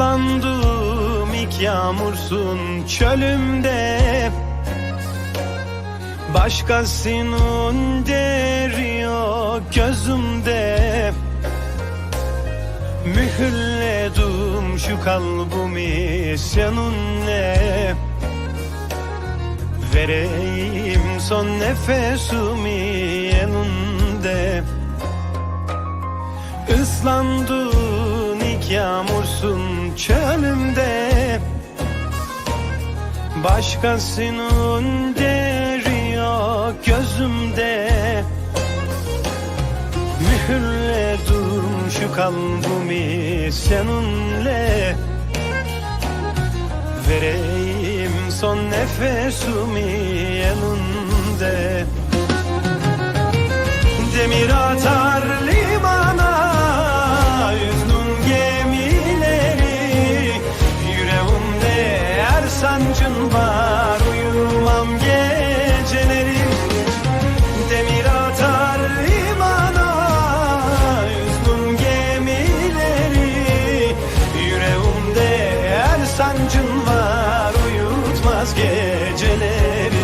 Islandım ilk yağmursun çölümde. Başkasının deri gözümde. Mühürledim şu kalbimi seninle. Vereyim son nefesimi elinde Islandın ilk yağmursun çölümde. Başkasının deri yok gözümde Mühürledim şu kalbimi seninle. Vereyim son nefesimi elinde. Demir atar inancın var uyumam geceleri. Demir atar limana üzdüm gemileri. Yüreğimde her sancın var uyutmaz geceleri.